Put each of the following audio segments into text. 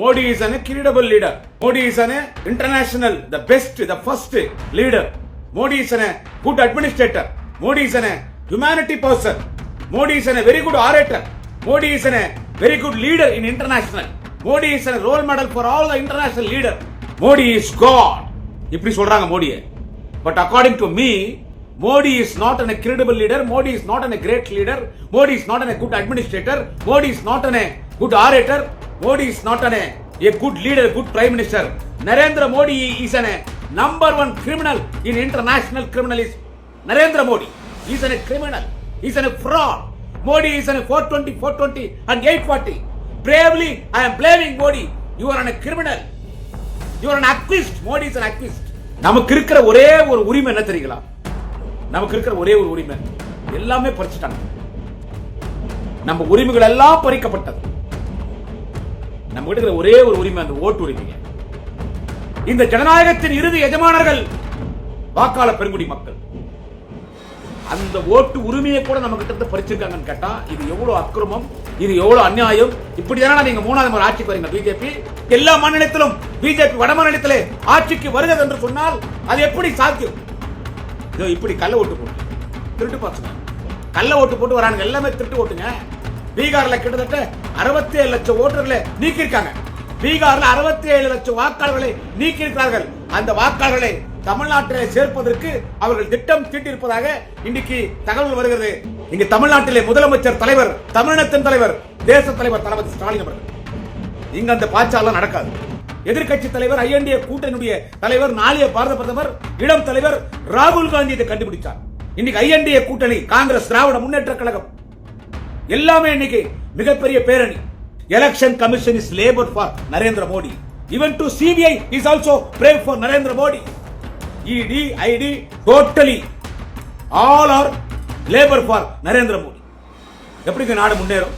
Modi is an credible leader Modi is an international the best the first leader Modi is an good administrator Modi is an humanity person Modi is an very good orator Modi is an very good leader in international Modi is an role model for all the international leader Modi is God இப்படி சொல்றாங்க மோடியை but according to me Modi is not an credible leader Modi is not an great leader Modi is not an good administrator Modi is not an good orator Modi is not an a good leader good prime minister Narendra Modi is an number one criminal in international criminal is Narendra Modi is an criminal is an fraud Modi is an four twenty four twenty and eight forty bravely I am blaming Modi you are an criminal you are an accused Modi is an accused நமக்கு இருக்கிற ஒரே ஒரு உரிமை என்ன தெரியுங்களா நமக்கு இருக்கிற ஒரே ஒரு உரிமை எல்லாமே பறிச்சுட்டாங்க நம்ம உரிமைகள் எல்லாம் பறிக்கப்பட்டது நம்ம கிட்ட இருக்கிற ஒரே ஒரு உரிமை அந்த ஓட்டு உரிமைங்க. இந்த ஜனநாயகத்தின் இறுதி எஜமானர்கள் வாக்காளர் பெருங்குடி மக்கள். அந்த ஓட்டு உரிமையை கூட நம்ம கிட்ட பறிச்சிருக்காங்கன்னு கேட்டா இது எவ்வளவு அக்கிரமம் இது எவ்வளவு அநியாயம்? இப்படிதானே நீங்க மூணாவது முறை ஆட்சிக்கு வரீங்க பிஜேபி? எல்லா மாநிலத்திலும் பிஜேபி வட மாநிலத்திலே ஆட்சிக்கு வருகிறது என்று சொன்னால் அது எப்படி சாத்தியம்? இதோ இப்படி கள்ள ஓட்டு போட்டு திருட்டு பாசுங்க கள்ள ஓட்டு போட்டு வரானுங்க எல்லாமே திருட்டு ஓட்டுங்க. பீகார்ல கிட்டத்தட்ட அறுபத்தி ஏழு லட்சம் ஓட்டர்களை நீக்கியிருக்காங்க. பீகார்ல அறுபத்தி ஏழு லட்சம் வாக்காளர்களை நீக்கியிருக்கிறார்கள். அந்த வாக்காளர்களை தமிழ்நாட்டிலே சேர்ப்பதற்கு அவர்கள் திட்டம் தீட்டியிருப்பதாக இன்னைக்கு தகவல் வருகிறது. இங்கு தமிழ்நாட்டிலே முதலமைச்சர் தலைவர் தமிழினத்தின் தலைவர் தேச தலைவர் தளபதி ஸ்டாலின் அவர்கள். இங்க அந்த பாச்சாலாம் நடக்காது. எதிர்க்கட்சி தலைவர் ஐஎன்டிஏ கூட்டணியுடைய தலைவர் நாளைய பாரத பிரதமர் இளம் தலைவர் ராகுல் காந்தி இதை கண்டுபிடிச்சார். இன்னைக்கு ஐஎன்டிஏ கூட்டணி காங்கிரஸ் திராவிட முன்னேற்ற கழகம் எல்லாமே இன்னைக்கு மிகப்பெரிய பேரணி. Election commission is labour for Narendra Modi. Even to CBI is also brave for Narendra Modi. ED IT totally all are labour for Narendra Modi. எப்படிங்க நாடு முன்னேறும்?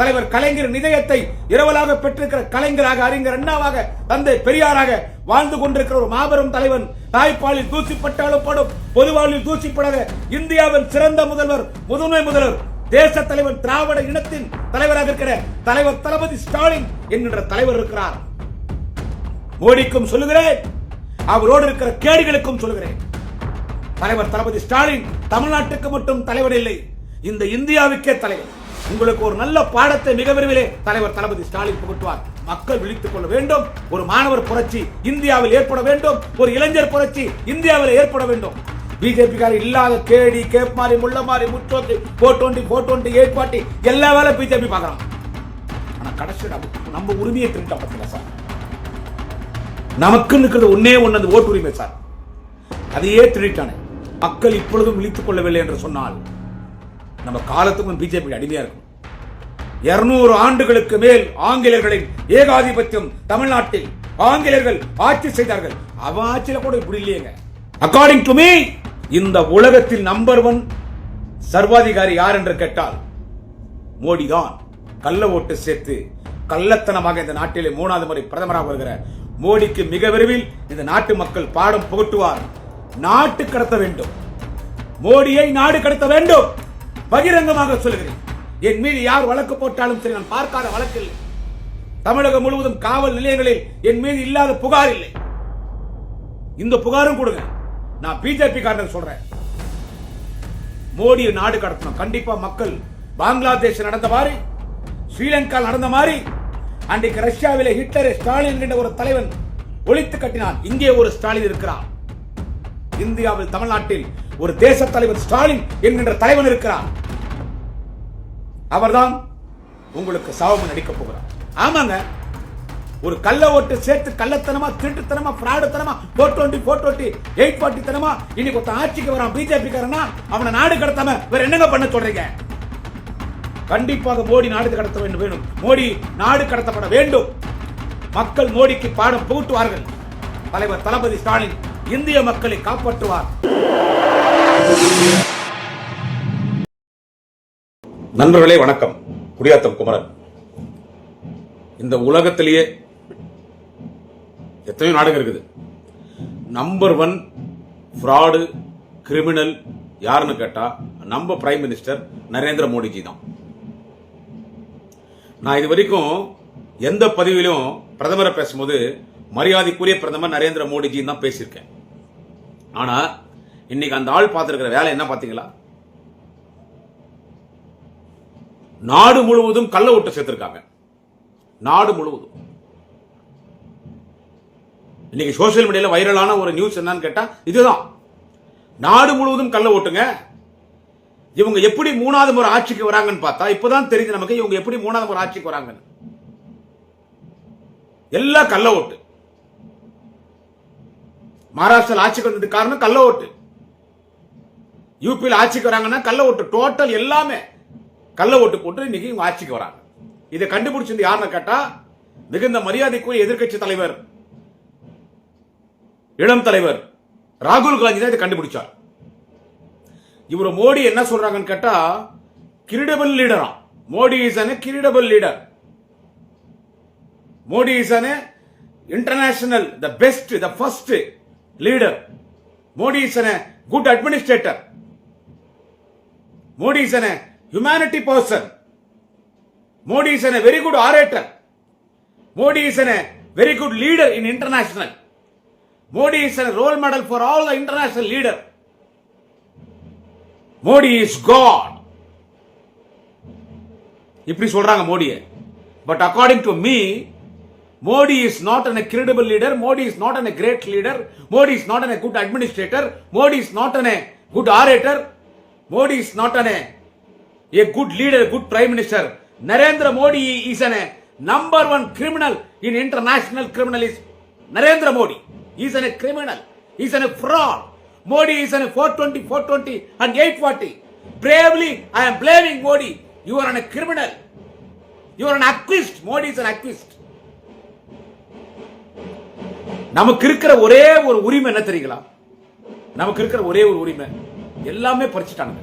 தலைவர் கலைஞர் நிதயத்தை இரவலாக பெற்றிருக்கிற கலைஞராக அறிஞர் அண்ணாவாக தந்தை பெரியாராக வாழ்ந்து கொண்டிருக்கிற ஒரு மாபெரும் தலைவன் தாய்ப்பாலில் தூசிப்பட்டாலும் படும் பொதுவாளில் தூசிப்படாத இந்தியாவின் சிறந்த முதல்வர் முதன்மை முதல்வர் தேச தலைவர் திராவிட இனத்தின் தலைவராக இருக்கிற தலைவர் தளபதி ஸ்டாலின் என்கின்ற தலைவர் இருக்கிறார். மோடிக்கும் சொல்லுகிறேன் அவரோடு இருக்கிற கேடிகளுக்கும் சொல்லுகிறேன். தலைவர் தளபதி ஸ்டாலின் தமிழ்நாட்டுக்கு மட்டும் தலைவர் இல்லை இந்த இந்தியாவுக்கே தலைவர். உங்களுக்கு ஒரு நல்ல பாடத்தை மிக விரைவிலே தலைவர் தளபதி ஸ்டாலின் புகட்டுவார். மக்கள் விழித்துக் கொள்ள வேண்டும் ஒரு மாணவர் புரட்சி இந்தியாவில் ஏற்பட வேண்டும் ஒரு இளைஞர் புரட்சி இந்தியாவில் ஏற்பட வேண்டும். பிஜேபிக்கார இல்லாத கேடி கேப் மாறி முள்ள மாறி முற்றோக்கி four twenty four twenty eight forty எல்லா வேலை பிஜேபி பார்க்குறாங்க ஆனா கடைசி நம்ம நம்ம உரிமையை திருட்ட பத்தல சார். நமக்குன்னு இருக்கிறது ஒன்னே ஒன்று அந்த ஓட்டு உரிமை சார். அதையே திருட்டானே மக்கள் இப்பொழுதும் இழித்துக் கொள்ளவில்லை என்று சொன்னால் நம்ம காலத்துக்கும் பிஜேபி அடிமையாக இருக்கும். இருநூறு ஆண்டுகளுக்கு மேல் ஆங்கிலேயர்களின் ஏகாதிபத்தியம் தமிழ்நாட்டில் ஆங்கிலேயர்கள் ஆட்சி செய்தார்கள். அவ ஆட்சியில கூட இப்படி இல்லையங்க. அக்கார்டிங் டு மீ இந்த உலகத்தில் நம்பர் ஒன் சர்வாதிகாரி யார் என்று கேட்டால் மோடி தான். கள்ள ஓட்டு சேர்த்து கள்ளத்தனமாக இந்த நாட்டிலே மூணாவது முறை பிரதமராக வருகிற மோடிக்கு மிக விரைவில் இந்த நாட்டு மக்கள் பாடம் புகட்டுவார். நாட்டு கடத்த வேண்டும். மோடியை நாடு கடத்த வேண்டும். பகிரங்கமாக சொல்லுகிறேன். என் மீது யார் வழக்கு போட்டாலும் சரி நான் பார்க்காத வழக்கு இல்லை தமிழகம் முழுவதும் காவல் நிலையங்களில் என் மீது இல்லாத புகார் இல்லை. இந்த புகாரும் கொடுங்க. நான் பிஜேபி காரன் சொல்றேன். மோடியை நாடு கடத்தணும். கண்டிப்பா மக்கள் பங்களாதேஷ் நடந்த மாதிரி ஸ்ரீலங்கா நடந்த மாதிரி அன்றைக்கு ரஷ்யாவிலே ஹிட்லர் ஸ்டாலின் என்கின்ற ஒரு தலைவன் ஒழித்து கட்டினான். இங்கே ஒரு ஸ்டாலின் இருக்கிறார். இந்தியாவில் தமிழ்நாட்டில் ஒரு தேச தலைவர் ஸ்டாலின் என்கின்ற தலைவன் இருக்கிறார். அவர்தான் உங்களுக்கு சாவம் நடிக்க போகிறார். ஆமாங்க ஒரு கள்ள ஓட்டு சேர்த்து கள்ளத்தனமா திருட்டுத்தனமா பிராடுத்தனமா four twenty four twenty eight forty தனமா இன்னைக்கு ஒருத்தன் ஆட்சிக்கு வரான் பிஜேபி காரனா அவனை நாடு கடத்தாம வேற என்னங்க பண்ண சொல்றீங்க? கண்டிப்பாக மோடி நாடு கடத்த வேண்டும் வேணும். மோடி நாடு கடத்தப்பட வேண்டும். மக்கள் மோடிக்கு பாடம் புகுட்டுவார்கள். தலைவர் தளபதி ஸ்டாலின் இந்திய மக்களை காப்பாற்றுவார். நண்பர்களே வணக்கம். குடியாத்தம் குமரன். இந்த உலகத்திலேயே எத்தனையோ நாடுகள் இருக்குது. நம்பர் ஒன் ஃப்ராடு கிரிமினல் யாருன்னு கேட்டால் நம்ம பிரைம் மினிஸ்டர் நரேந்திர மோடிஜி தான். நான் இது வரைக்கும் எந்த பதவியிலும் பிரதமரை பேசும்போது மரியாதைக்குரிய பிரதமர் நரேந்திர மோடிஜின்னு தான் பேசியிருக்கேன். ஆனால் இன்னைக்கு அந்த ஆள் பார்த்துருக்கிற வேலை என்ன பார்த்தீங்களா? நாடு முழுவதும் கள்ள ஓட்டு சேர்த்திருக்காங்க. நாடு முழுவதும். இன்னைக்கு சோசியல் மீடியாவில் வைரலான ஒரு நியூஸ் என்னன்னு கேட்டால் இதுதான். நாடு முழுவதும் கள்ள ஓட்டுங்க. இவங்க எப்படி மூணாவது முறை ஆட்சிக்கு வராங்கன்னு பார்த்தா இப்போதான் தெரியுது நமக்கு இவங்க எப்படி மூணாவது முறை ஆட்சிக்கு வராங்கன்னு. எல்லாம் கள்ள ஓட்டு. மகாராஷ்டிரால ஆட்சிக்கு வந்ததுக்கு காரணம் கள்ள ஓட்டு. யூபியில் ஆட்சிக்கு வராங்கன்னா கள்ள ஓட்டு டோட்டல் எல்லாமே கள்ள ஓட்டு போட்டு இன்னைக்கு இவங்க ஆட்சிக்கு வராங்க. இதை கண்டுபிடிச்சது யாருன்னு கேட்டா மிகுந்த மரியாதைக்குரிய எதிர்க்கட்சி தலைவர் இளம் தலைவர் ராகுல் காந்தி தான் இதை கண்டுபிடிச்சார். இவர் மோடி என்ன சொல்றாங்கன்னு கேட்டா கிரிடபிள் லீடரா Modi is an credible leader Modi is an international the best the first leader Modi is an good administrator Modi is an humanity person Modi is an very good orator Modi is an very good leader in international Modi is a role model for all the international leader Modi is God இப்படி சொல்றாங்க மோடிய. But according to me Modi is not an credible leader Modi is not an great leader Modi is not an good administrator Modi is not an good orator Modi is not an a good leader good prime minister Narendra Modi is an number one criminal in international criminal is Narendra Modi. He's a criminal. He's a fraud. Modi is a 420, 420 and 840. Bravely, I am blaming Modi. You are a criminal. You are an accused Modi is an accused நமக்கு இருக்கிற ஒரே ஒரு உரிமை என்ன தெரியுங்களா நமக்கு இருக்கிற ஒரே ஒரு உரிமை எல்லாமே பறிச்சிட்டாங்க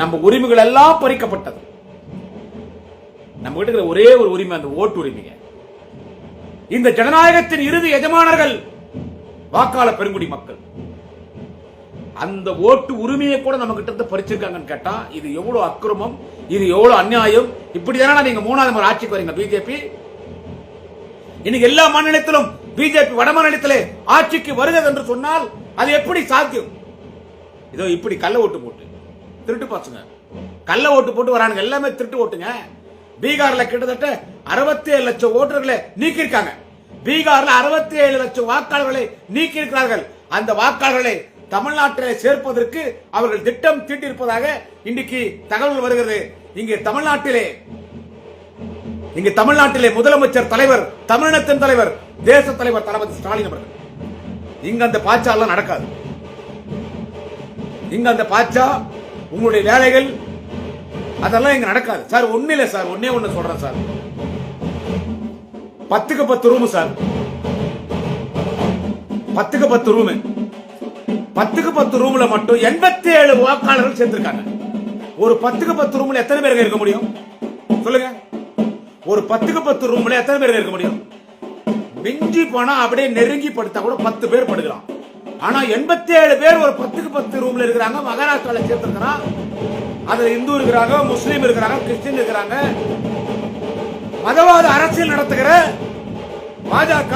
நம்ம உரிமைகள் எல்லாம் பறிக்கப்பட்டது நம்ம கிட்ட இருக்கிற ஒரே ஒரு உரிமை அந்த ஓட்டு உரிமைங்க இந்த ஜனநாயகத்தின் இறுதி எஜமானர்கள் வாக்காளர் பெருங்குடி மக்கள். அந்த ஓட்டு உரிமையை கூட நம்ம கிட்ட இருந்து பறிச்சிருக்காங்கன்னு கேட்டா இது எவ்வளவு அக்கிரமம் இது எவ்வளவு அநியாயம் இப்படி தானே நீங்க மூணாவது முறை ஆட்சிக்கு வரீங்க பிஜேபி? இன்னைக்கு எல்லா மாநிலத்திலும் பிஜேபி வட மாநிலத்திலே ஆட்சிக்கு வருகிறது என்று சொன்னால் அது எப்படி சாத்தியம்? இதோ இப்படி கள்ள ஓட்டு போட்டு திருட்டு பசங்க. கள்ள ஓட்டு போட்டு வரானுங்க எல்லாமே திருட்டு ஓட்டுங்க. பீகார்ல கிட்டத்தட்ட அறுபத்தி ஏழு லட்சம் ஓட்டர்களை நீக்கியிருக்காங்க. பீகார்ல அறுபத்தி ஏழு லட்சம் வாக்காளர்களை நீக்கியிருக்கிறார்கள். அந்த வாக்காளர்களை தமிழ்நாட்டிலே சேர்ப்பதற்கு அவர்கள் திட்டம் தீட்டியிருப்பதாக இன்றைக்கு தகவல் வருகிறது. இங்கே தமிழ்நாட்டிலே இங்கு தமிழ்நாட்டிலே முதலமைச்சர் தலைவர் தமிழினத்தின் தலைவர் தேச தலைவர் தளபதி ஸ்டாலின் அவர்கள். இங்க அந்த பாச்சா எல்லாம் நடக்காது. இங்க அந்த பாச்சா உங்களுடைய வேலைகள் அதெல்லாம் இங்க நடக்காது. சார் ஒண்ணு இல்ல சார். ஒன்னே ஒண்ணு சொல்றேன் சார். பத்துக்கு பத்து ரூம் சார். பத்துக்கு பத்து ரூம் பத்துக்கு பத்து ரூம்ல மட்டும் எண்பத்தி ஏழு வாக்காளர்கள் சேர்ந்திருக்காங்க. ஒரு பத்துக்கு பத்து ரூம்ல எத்தனை பேருங்க இருக்க முடியும்? சொல்லுங்க. ஒரு பத்துக்கு பத்து ரூம்ல எத்தனை பேருங்க இருக்க முடியும்? மிஞ்சி போனா அப்படியே நெருங்கி படுத்தா கூட பத்து பேர் படுக்கலாம். ஆனா எண்பத்தி ஏழு பேர் ஒரு பத்துக்கு பத்து ரூம்ல இருக்கிறாங்க. மகாராஷ்டிரால சேர்த்திருக்கிறான் அதுல இந்து இருக்கிறாங்க முஸ்லீம் இருக்கிறாங்க கிறிஸ்டின் இருக்கிறாங்க. மதவாத அரசியல் நடத்துகிற பாஜக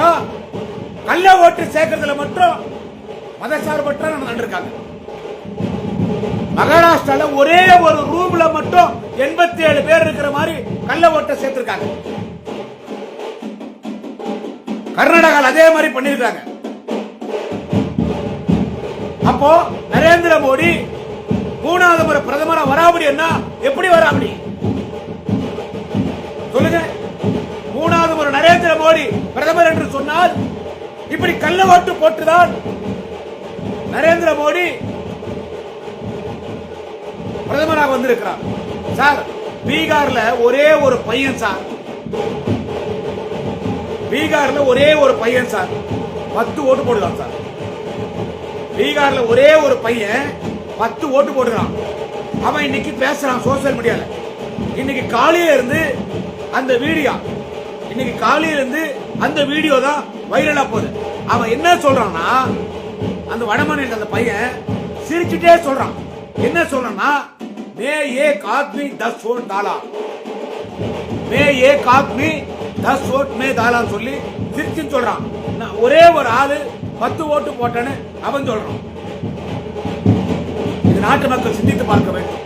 கள்ள ஓட்டு சேர்க்கறதுல மட்டும் மதசார்பற்ற நடந்திருக்காங்க. மகாராஷ்டிரால ஒரே ஒரு ரூம்ல மட்டும் எண்பத்தி ஏழு பேர் இருக்கிற மாதிரி கள்ள ஓட்டை சேர்த்திருக்காங்க. கர்நாடகால அதே மாதிரி பண்ணிருக்காங்க அப்போ நரேந்திர மோடி மூணாவது முறை பிரதமரா வராபடி என்ன எப்படி வராபடி சொல்லுங்க. மூணாவது முறை நரேந்திர மோடி பிரதமர் என்று சொன்னால் இப்படி கள்ள ஓட்டு போட்டுதான் நரேந்திர மோடி பிரதமராக வந்திருக்கிறார். சார் பீகார்ல ஒரே ஒரு பையன் சார். பீகார்ல ஒரே ஒரு பையன் சார். பத்து ஓட்டு போடுதான் சார். பீகார்ல ஒரே ஒரு பையன் பத்து ஓட்டு போடுறான் அவன் இன்னைக்கு பேசுறான் சோசியல் மீடியால இன்னைக்கு காலையில இருந்து அந்த வீடியோ இன்னைக்கு காலையில இருந்து அந்த வீடியோ தான் வைரலா போகுது. அவன் என்ன சொல்றான்னா அந்த வடமாநில அந்த பையன் சிரிச்சுட்டே சொல்றான். என்ன சொல்றான்னா மே ஏ காத்மி தஸ் ஓட் தாலா. மே ஏ காத்மி தஸ் ஓட் மே தாலான்னு சொல்லி சிரிச்சுன்னு சொல்றான். நான் ஒரே ஒரு ஆளு பத்து ஓட்டு போட்டேன்னு அவன் சொல்றான். நாட்டு மக்கள் சிந்தித்து பார்க்க வேண்டும்.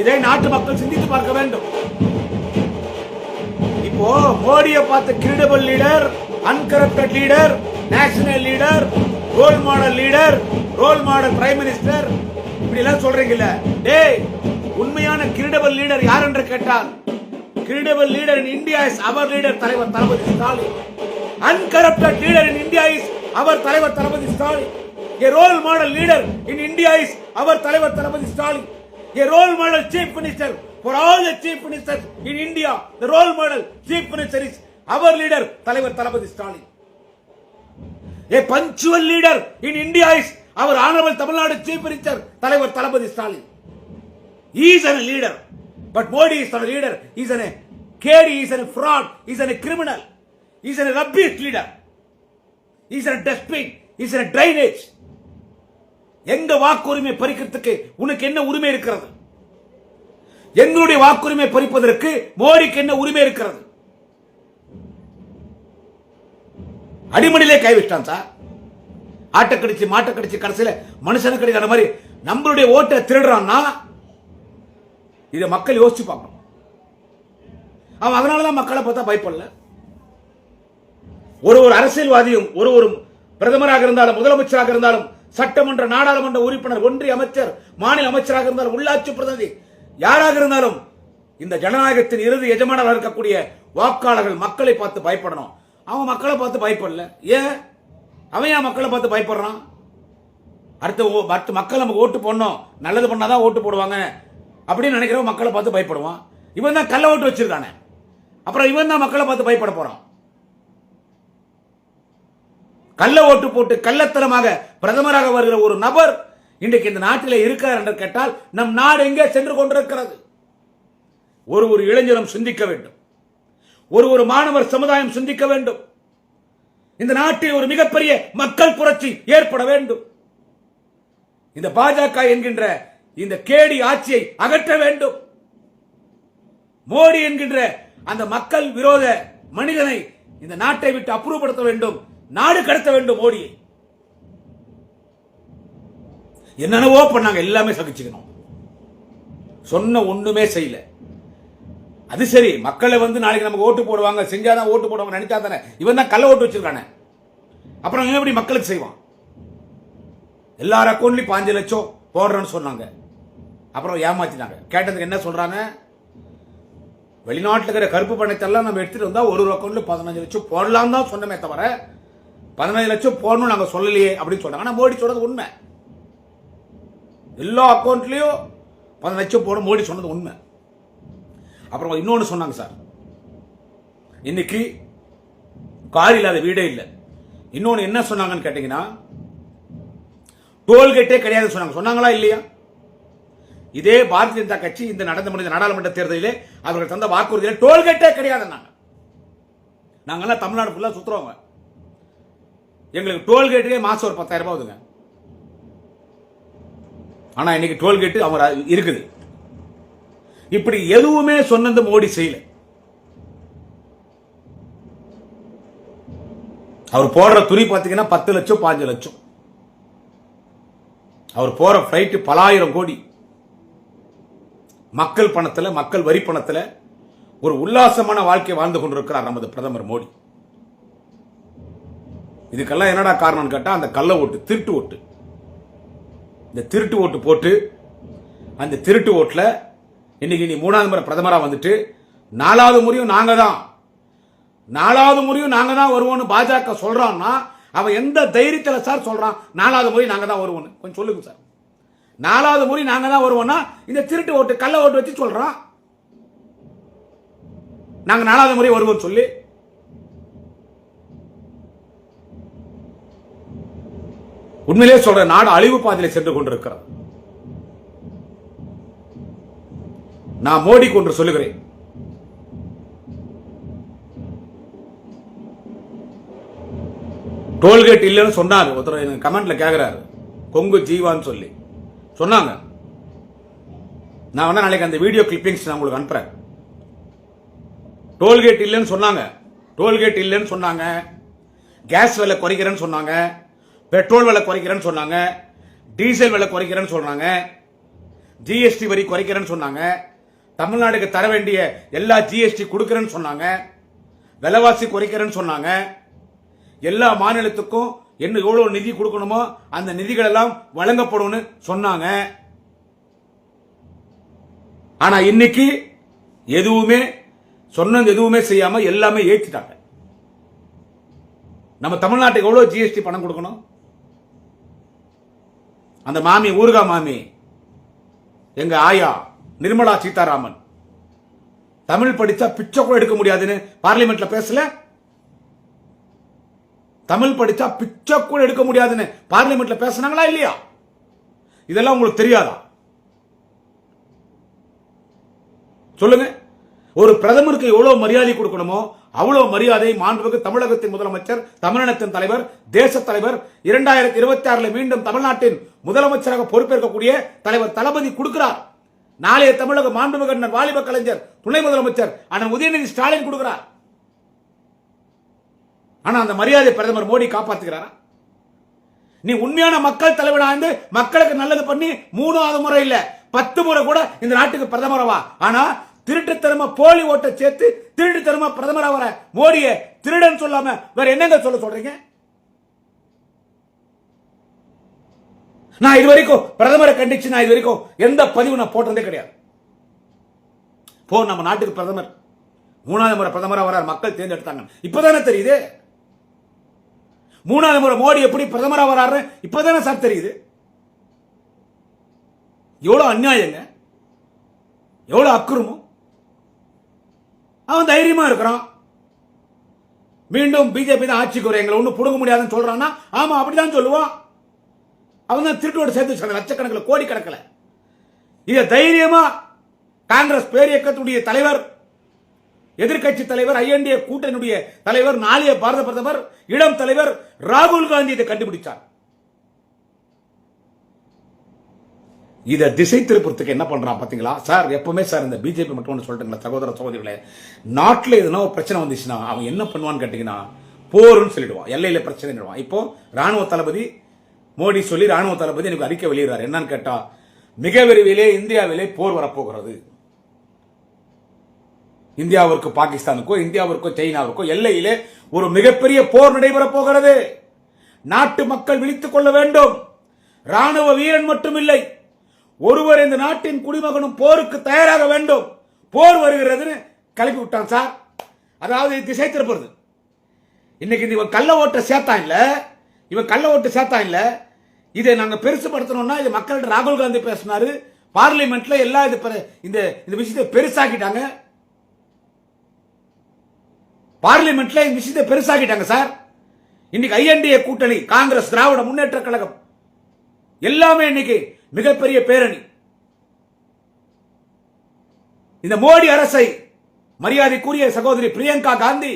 இதை நாட்டு மக்கள் சிந்தித்து பார்க்க வேண்டும். இப்போ மோடியை பார்த்த credible leader uncorrupted leader national leader role model leader role model prime minister இப்படி எல்லாம் சொல்றீங்கல்ல. டேய் உண்மையான கிரீடபிள் லீடர் யார் என்று கேட்டால் credible leader in India is our leader தலைவர் தளபதி Stalin. Uncorrupted leader in India is அவர் தலைவர் தளபதி Stalin. A role model leader in India is our தலைவர் தளபதி Stalin A role model chief minister for all the chief ministers in India. The role model chief minister is our leader, தலைவர் தளபதி Stalin. A punctual leader in India is our honorable Tamil Nadu chief minister, தலைவர் தளபதி Stalin. He is a leader. But Modi is not a leader. He is a KD, he is a fraud, he is a criminal. He is a rubbish leader. He is a dustbin, he is a drainage. எங்க வாக்குரிமை பறிக்கிறதுக்கு உனக்கு என்ன உரிமை இருக்கிறது? எங்களுடைய வாக்குரிமை பறிப்பதற்கு மோடிக்கு என்ன உரிமை இருக்கிறது? அடிமடியிலே கைவிட்டான் சார். ஆட்டை கடிச்சு மாட்டை கடிச்சு கடைசியில மனுஷனை கிடைக்கிற மாதிரி நம்மளுடைய ஓட்டை திருடுறான்னா இதை மக்கள் யோசிச்சு பார்க்கணும். அவன் அதனாலதான் மக்களை பார்த்தா பயப்படல. ஒரு ஒரு அரசியல்வாதியும் ஒரு ஒரு பிரதமராக இருந்தாலும் முதலமைச்சராக இருந்தாலும் சட்டமன்ற நாடாளுமன்ற உறுப்பினர் ஒன்றிய அமைச்சர் மாநில அமைச்சராக இருந்தாலும் உள்ளாட்சி பிரதிநிதி யாராக இருந்தாலும் இந்த ஜனநாயகத்தின் இறுதி எஜமானராக இருக்கக்கூடிய வாக்காளர்கள் மக்களை பார்த்து பயப்படணும். அவன் மக்களை பார்த்து பயப்படல. ஏன்? அவன் ஏன் மக்களை பார்த்து பயப்படுறான்? அடுத்த ஓ- அடுத்த மக்கள் நமக்கு ஓட்டு போடணும். நல்லது பண்ணாதான் ஓட்டு போடுவாங்க. அப்படின்னு நினைக்கிறவன் மக்களை பார்த்து பயப்படுவான். இவன் தான் கள்ள ஓட்டு வச்சிருக்கானே. அப்புறம் இவன் தான் மக்களை பார்த்து பயப்பட போறான். கள்ள ஓட்டு போட்டு கள்ளத்தனமாக பிரதமராக வருகிற ஒரு நபர் இன்றைக்கு இந்த நாட்டில் இருக்கிறார் என்று கேட்டால் நம் நாடு எங்கே சென்று கொண்டிருக்கிறது? ஒரு ஒரு இளைஞரும் சிந்திக்க வேண்டும். ஒரு ஒரு மாணவர் சமுதாயம் சிந்திக்க வேண்டும். இந்த நாட்டில் ஒரு மிகப்பெரிய மக்கள் புரட்சி ஏற்பட வேண்டும். இந்த பாஜக என்கின்ற இந்த கேடி ஆட்சியை அகற்ற வேண்டும். மோடி என்கின்ற அந்த மக்கள் விரோத மனிதனை இந்த நாட்டை விட்டு அப்புறப்படுத்த வேண்டும். நாடு கடத்த வேண்டும் மோடியை என்னென்னவோ பண்ணாங்க எல்லாமே சகிச்சுக்கணும். சொன்ன ஒண்ணுமே செய்யல. அது சரி மக்களை வந்து நாளைக்கு நமக்கு ஓட்டு போடுவாங்க செஞ்சாதான் ஓட்டு போடுவாங்க நினைச்சா தானே. இவன் தான் கள்ள ஓட்டு வச்சிருக்கானே. அப்புறம் எப்படி மக்களுக்கு செய்வான்? எல்லார் அக்கௌண்ட்லயும் பாஞ்சு லட்சம் போடுறேன்னு சொன்னாங்க. அப்புறம் ஏமாத்தினாங்க கேட்டதுக்கு என்ன சொல்றாங்க? வெளிநாட்டில் இருக்கிற கருப்பு பணத்தெல்லாம் நம்ம எடுத்துட்டு வந்தா ஒரு ஒரு அக்கௌண்ட்ல பதினஞ்சு லட்சம் போடலாம் தான் சொன்னமே தவிர பதினஞ்சு லட்சம் போடணும் நாங்கள் சொல்லலையே அப்படின்னு சொன்னாங்க ஆனால் மோடி சொன்னது உண்மை. எல்லா அக்கௌண்ட்லேயும் பதினஞ்சு லட்சம் போட மோடி சொன்னது உண்மை. அப்புறம் இன்னொன்று சொன்னாங்க சார். இன்னைக்கு கார் இல்லாத வீடே இல்லை. இன்னொன்று என்ன சொன்னாங்கன்னு கேட்டீங்கன்னா டோல்கேட்டே கிடையாது சொன்னாங்க. சொன்னாங்களா இல்லையா? இதே பாரதிய ஜனதா கட்சி இந்த நடந்து முடிந்த நாடாளுமன்ற தேர்தலிலே அவர்கள் தந்த வாக்குறுதியில் டோல்கேட்டே கிடையாது நாங்கள் நாங்கள்லாம் தமிழ்நாடு ஃபுல்லாக சுற்றுறோங்க எங்களுக்கு டோல்கேட்டுக்கே மாதம் ஒரு பத்தாயிரம் ரூபாய் ஆனால் இன்னைக்கு டோல்கேட்டு அவங்க இருக்குது. இப்படி எதுவுமே சொன்னது மோடி செய்யல. அவர் போடுற துணி பார்த்தீங்கன்னா பத்து லட்சம் பாஞ்சு லட்சம். அவர் போற ஃபிளைட்டு பலாயிரம் கோடி. மக்கள் பணத்தில் மக்கள் வரி பணத்தில் ஒரு உல்லாசமான வாழ்க்கை வாழ்ந்து கொண்டிருக்கிறார் நமது பிரதமர் மோடி. இதுக்கெல்லாம் என்னடா காரணம்னு கேட்டால் அந்த கள்ள ஓட்டு திருட்டு ஓட்டு. இந்த திருட்டு ஓட்டு போட்டு அந்த திருட்டு ஓட்டில் இன்னைக்கு நீ மூணாவது முறை பிரதமராக வந்துட்டு நாலாவது முறையும் நாங்கள் தான் நாலாவது முறையும் நாங்கள் தான் வருவோம்னு பாஜக சொல்கிறான்னா அவன் எந்த தைரியத்தில் சார் சொல்கிறான் நாலாவது முறை நாங்கள் தான் வருவோம்னு? கொஞ்சம் சொல்லுங்க சார். நாலாவது முறை நாங்கள் தான் வருவோம்னா இந்த திருட்டு ஓட்டு கள்ள ஓட்டு வச்சு சொல்கிறான் நாங்கள் நாலாவது முறை வருவோம்னு சொல்லி உண்மையிலே சொல்ற நாடு அழிவு பாதையில சென்று கொண்டிருக்கிறது. நான் மோடி கொன்று சொல்லுகிறேன். டோல்கேட் இல்லைன்னு சொன்னாங்க ஒருத்தர் எனக்கு கமெண்ட்ல கேட்கிறாரு கொங்கு ஜீவான்னு சொல்லி. சொன்னாங்க. நான் வேணா நாளைக்கு அந்த வீடியோ கிளிப்பிங்ஸ் நான் உங்களுக்கு அனுப்புறேன். டோல்கேட் இல்லைன்னு சொன்னாங்க. டோல்கேட் இல்லைன்னு சொன்னாங்க. கேஸ் விலை குறைக்கிறேன்னு சொன்னாங்க. பெட்ரோல் விலை குறைக்கிறேன்னு சொன்னாங்க டீசல் விலை குறைக்கிறேன்னு சொன்னாங்க ஜிஎஸ்டி வரி குறைக்கிறேன்னு சொன்னாங்க தமிழ்நாடுக்கு தர வேண்டிய எல்லா ஜிஎஸ்டி கொடுக்கறேன்னு சொன்னாங்க விலைவாசி குறைக்கிறேன்னு சொன்னாங்க எல்லா மாநிலத்துக்கும் என்ன எவ்வளோ நிதி கொடுக்கணுமோ அந்த நிதிகள் எல்லாம் வழங்கப்படும்னு சொன்னாங்க. ஆனா இன்னைக்கு எதுவுமே சொன்னது எதுவுமே செய்யாம எல்லாமே ஏற்றிட்டாங்க நம்ம தமிழ்நாட்டுக்கு எவ்வளோ ஜிஎஸ்டி பணம் கொடுக்கணும்? அந்த மாமி ஊர்கா மாமி எங்க ஆயா நிர்மலா சீதாராமன். தமிழ் படித்தா பிச்சை கூட எடுக்க முடியாதுன்னு பார்லிமெண்ட்ல பேசல? தமிழ் படித்தா பிச்சை கூட எடுக்க முடியாதுன்னு பார்லிமெண்ட்ல பேசுனாங்களா இல்லையா? இதெல்லாம் உங்களுக்கு தெரியாதா? சொல்லுங்க. ஒரு பிரதமருக்கு எவ்வளவு மரியாதை கொடுக்கணுமோ அவ்வளவு மரியாதை மாண்புமிகு தமிழகத்தின் முதலமைச்சர் தமிழினத்தின் தலைவர் தேச தலைவர் இரண்டாயிரத்தி இருபத்தி ஆறுல மீண்டும் தமிழ்நாட்டின் முதலமைச்சராக பொறுப்பேற்கக்கூடிய தலைவர் தளபதி கொடுக்கிறார். நாளைய தமிழக மாண்புமிகு அண்ணன் வாலிப கலைஞர் துணை முதலமைச்சர் அண்ணன் உதயநிதி ஸ்டாலின் கொடுக்கிறார். ஆனா அந்த மரியாதை பிரதமர் மோடி காப்பாத்துகிறாரா? நீ உண்மையான மக்கள் தலைவனா மக்களுக்கு நல்லது பண்ணி மூணாவது முறை இல்ல பத்து முறை கூட இந்த நாட்டுக்கு பிரதமரவா ஆனா திருட்டுத்தனமா போலி ஓட்டை சேர்த்து திருட்டுத்தனமா பிரதமராக வர மோடிய திருடன் சொல்லாம வேற என்னங்க சொல்ல சொல்றீங்க? நான் இது வரைக்கும் பிரதமரை கண்டிச்சு நான் இது வரைக்கும் எந்த பதிவு நான் போட்டதே கிடையாது. போ நம்ம நாட்டுக்கு பிரதமர். மூணாவது முறை பிரதமராக வரார் மக்கள் தேர்ந்தெடுத்தாங்க. இப்பதானே தெரியுது? மூணாவது முறை மோடி எப்படி பிரதமராக வராரு இப்பதானே சார் தெரியுது? எவ்வளவு அநியாயங்க? எவ்வளவு அக்குறமும் அவன் தைரியமா இருக்கிறான். மீண்டும் பிஜேபி தான் ஆட்சிக்கு வரும். எங்களை ஒன்றும் புடுங்க முடியாதுன்னு சொல்றான்னா ஆமா அப்படிதான் சொல்லுவான். அவன் தான் திருட்டோடு சேர்த்து வச்சாங்க லட்சக்கணக்கில் கோடி கணக்கில் இதை தைரியமா காங்கிரஸ் பேரியக்கத்துடைய தலைவர் எதிர்க்கட்சி தலைவர் ஐஎன்டிஏ கூட்டணியுடைய தலைவர் நாளைய பாரத பிரதமர் இளம் தலைவர் ராகுல் காந்தி இதை கண்டுபிடிச்சார். இதை திசை திருப்பறதுக்கு என்ன பண்ணுறான் பார்த்தீங்களா சார் எப்பவுமே சார் இந்த பிஜேபி மட்டும் ஒன்று சொல்லிட்டுங்களா சகோதர சகோதரிகளே? நாட்டில் எதுனா ஒரு பிரச்சனை வந்துச்சுன்னா அவன் என்ன பண்ணுவான்னு கேட்டிங்கன்னா போர்னு சொல்லிடுவான். எல்லையில் பிரச்சனை இப்போ ராணுவ தளபதி மோடி சொல்லி ராணுவ தளபதி எனக்கு அறிக்கை வெளியிடுறார். என்னன்னு கேட்டால் மிக விரைவிலே இந்தியாவிலே போர் வரப்போகிறது. இந்தியாவிற்கு பாகிஸ்தானுக்கோ இந்தியாவிற்கோ சைனாவிற்கோ எல்லையிலே ஒரு மிகப்பெரிய போர் நடைபெறப் போகிறது. நாட்டு மக்கள் விழித்துக் கொள்ள வேண்டும். ராணுவ வீரன் மட்டும் இல்லை ஒருவர் இந்த நாட்டின் குடிமகனும் போருக்கு தயாராக வேண்டும். போர் வருகிறதுன்னு கிளப்பி விட்டான் சார். அதாவது திசை திருப்புறது இன்னைக்கு இந்த இவன் கள்ள ஓட்டை சேர்த்தான் இல்ல. இவன் கள்ள ஓட்டு சேர்த்தான் இல்ல. இதை நாங்க பெருசுபடுத்தணும்னா இது மக்கள்கிட்ட ராகுல் காந்தி பேசினாரு. பார்லிமெண்ட்ல எல்லா இது பெரு- இந்த இந்த விஷயத்தை பெருசாக்கிட்டாங்க. பார்லிமெண்ட்ல இந்த விஷயத்தை பெருசாக்கிட்டாங்க சார். இன்னைக்கு ஐஎன்டிஏ கூட்டணி காங்கிரஸ் திராவிட முன்னேற்ற கழகம். எல்லாமே இன்னைக்கு மிகப்பெரிய பேரணி. இந்த மோடி அரசை மரியாதைக்குரிய சகோதரி பிரியங்கா காந்தி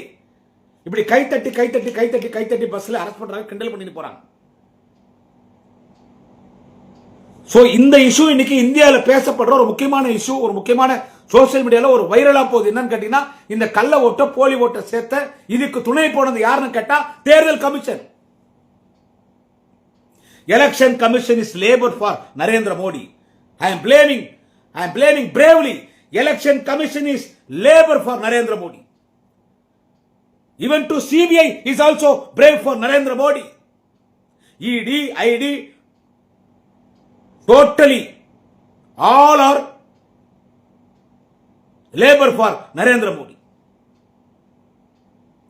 இப்படி கைத்தட்டி கைத்தட்டி கைத்தட்டி கைத்தட்டி பஸ்ல அரெஸ்ட் பண்றாங்க கிண்டல் பண்ணிட்டு போறாங்க. ஸோ இந்த இஷ்யூ இன்னைக்கு இந்தியாவில் பேசப்படுற ஒரு முக்கியமான இஷ்யூ ஒரு முக்கியமான சோசியல் மீடியாவில் ஒரு வைரலா போகுது. என்னன்னு கேட்டீங்கன்னா இந்த கள்ள ஓட்டை போலி ஓட்டை சேர்த்த இதுக்கு துணை போனது யாருன்னு கேட்டா தேர்தல் commission. Election commission is labour for Narendra Modi I am blaming I am blaming bravely election commission is labour for Narendra Modi even to CBI is also brave for Narendra Modi. ED, ID, totally all are labor for Narendra Modi.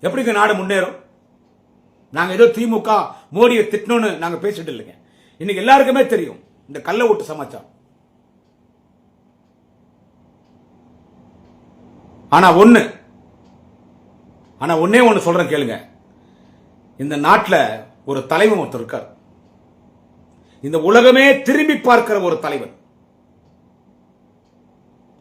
எப்படிங்க நாடு முன்னேறும் நாங்க ஏதோ திமுக மோடியை திட்டணும்னு நாங்க பேசிட்டு இல்லைங்க. இன்னைக்கு எல்லாருக்குமே தெரியும் இந்த கள்ள ஓட்டு சமாச்சாரம். ஆனா ஒண்ணு ஆனா ஒன்னே ஒண்ணு சொல்றேன் கேளுங்க. இந்த நாட்டில் ஒரு தலைவன் ஒருத்தர் இருக்கார். இந்த உலகமே திரும்பி பார்க்கிற ஒரு தலைவன்.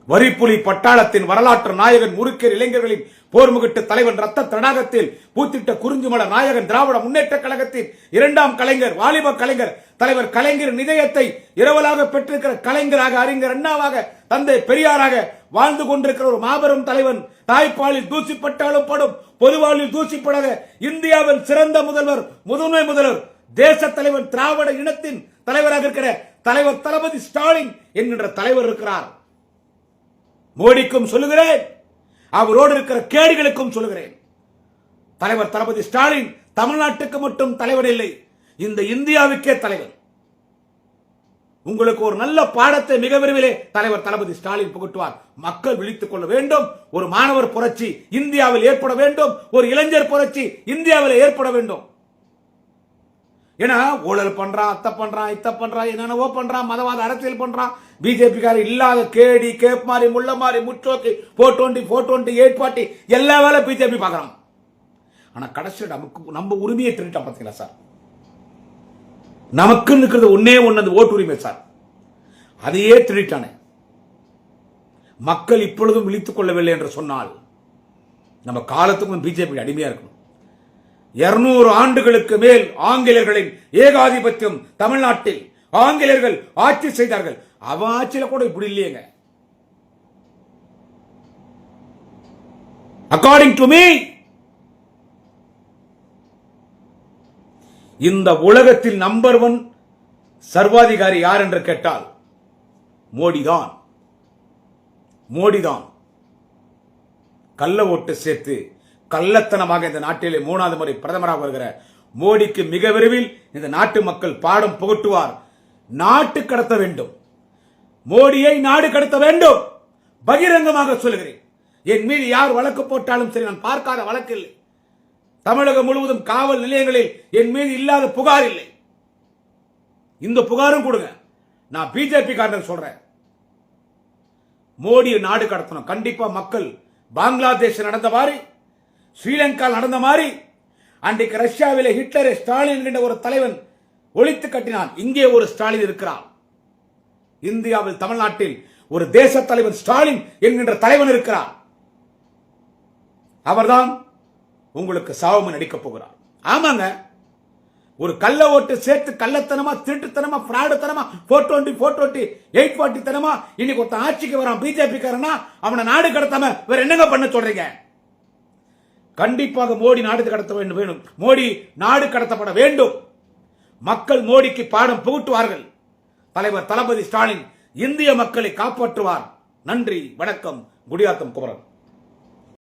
வரிப்புலி பட்டாளத்தின் வரலாற்று நாயகன் முறுக்கர் இளைஞர்களின் போர்முகிட்டு தலைவன் ரத்த தடாகத்தில் பூத்திட்ட குறிஞ்சுமல நாயகன் திராவிட முன்னேற்ற கழகத்தின் இரண்டாம் கலைஞர் வாலிப கலைஞர் தலைவர் கலைஞர் நிதயத்தை இரவலாக பெற்றிருக்கிற கலைஞராக அறிஞர் அண்ணாவாக தந்தை பெரியாராக வாழ்ந்து கொண்டிருக்கிற ஒரு மாபெரும் தலைவன். தாய்ப்பாலில் தூசிப்பட்டாலும் படும் பொதுவாளில் தூசிப்படாத இந்தியாவின் சிறந்த முதல்வர் முதன்மை முதல்வர் தேச தலைவன் திராவிட இனத்தின் தலைவராக இருக்கிற தலைவர் தளபதி ஸ்டாலின் என்கின்ற தலைவர் இருக்கிறார். மோடிக்கும் சொல்லுகிறேன். அவரோடு இருக்கிற கேடுகளுக்கும் சொல்லுகிறேன். தலைவர் தளபதி ஸ்டாலின் தமிழ்நாட்டுக்கு மட்டும் தலைவர் இல்லை இந்த இந்தியாவுக்கே தலைவர். உங்களுக்கு ஒரு நல்ல பாடத்தை மிக விரைவிலே தலைவர் தளபதி ஸ்டாலின் புகட்டுவார். மக்கள் விழித்துக் கொள்ள வேண்டும். ஒரு மாணவர் புரட்சி இந்தியாவில் ஏற்பட வேண்டும். ஒரு இளைஞர் புரட்சி இந்தியாவில் ஏற்பட வேண்டும். ஏன்னா ஊழல் பண்றான் அத்தை பண்றான் இத்த பண்றான் என்னென்னவோ பண்றான் மதவாத அரசியல் பண்றான் பிஜேபி இல்லாத கேடி கேப் மாதிரி முள்ள மாதிரி முற்றோக்கி four twenty four twenty eight forty எல்லா வேலை பிஜேபி பார்க்கறான் ஆனா கடைசியில் நமக்கு நம்ம உரிமையை திருட்டான் பார்த்தீங்களா சார்? நமக்கு இருக்கிறது ஒன்னே ஒன்று அந்த ஓட்டு உரிமை சார். அதையே திருட்டானே மக்கள் இப்பொழுதும் விழித்துக் கொள்ளவில்லை என்று சொன்னால் நம்ம காலத்துக்கும் பிஜேபி அடிமையா இருக்கணும். இருநூறு ஆண்டுகளுக்கு மேல் ஆங்கிலேயர்களின் ஏகாதிபத்தியம் தமிழ்நாட்டில் ஆங்கிலேயர்கள் ஆட்சி செய்தார்கள். அவ ஆட்சியில கூட இப்படி இல்லையேங்க. அக்கார்டிங் டு மீ இந்த உலகத்தில் நம்பர் ஒன் சர்வாதிகாரி யார் என்று கேட்டால் மோடிதான். மோடிதான். கள்ள ஓட்டு சேர்த்து கள்ளத்தனமாக இந்த நாட்டிலே மூணாவது முறை பிரதமராக வருகிற மோடிக்கு மிக விரைவில் இந்த நாட்டு மக்கள் பாடம் புகட்டுவார். நாட்டு கடத்த வேண்டும். மோடியை நாடு கடத்த வேண்டும். பகிரங்கமாக சொல்லுகிறேன். என் மீது யார் வழக்கு போட்டாலும் சரி நான் பார்க்காத வழக்கு இல்லை. தமிழகம் முழுவதும் காவல் நிலையங்களில் என் மீது இல்லாத புகார் இல்லை. இந்த புகாரும் கொடுங்க. நான் பிஜேபி காரன் சொல்றேன். மோடியை நாடு கடத்தணும். கண்டிப்பா மக்கள் பங்களாதேஷ் நடந்த மாதிரி ஸ்ரீலங்கா நடந்த மாதிரி அன்றைக்கு ரஷ்யாவிலே ஹிட்லரை ஸ்டாலின் என்கின்ற ஒரு தலைவன் ஒழித்து கட்டினான். இங்கே ஒரு ஸ்டாலின் இருக்கிறார். இந்தியாவில் தமிழ்நாட்டில் ஒரு தேச தலைவர் ஸ்டாலின் என்கின்ற தலைவன் இருக்கிறார். அவர்தான் உங்களுக்கு சாவமன் நடிக்கப் போகிறார். ஆமாங்க. ஒரு கள்ள ஓட்டு சேர்த்து கள்ளத்தனமா திருட்டுத்தனமா பிராடுத்தனமா four twenty four twenty eight forty தனமா இன்னைக்கு ஒருத்தன் ஆட்சிக்கு வரான். பிஜேபி காரனா அவனை நாடு கடத்தாம வேற என்னங்க பண்ண சொல்றீங்க? கண்டிப்பாக மோடி நாடு கடத்த வேண்டும் வேண்டும். மோடி நாடு கடத்தப்பட வேண்டும். மக்கள் மோடிக்கு பாடம் புகுட்டுவார்கள். தலைவர் தளபதி ஸ்டாலின் இந்திய மக்களை காப்பாற்றுவார். நன்றி வணக்கம். குடியாத்தம் குமரன்.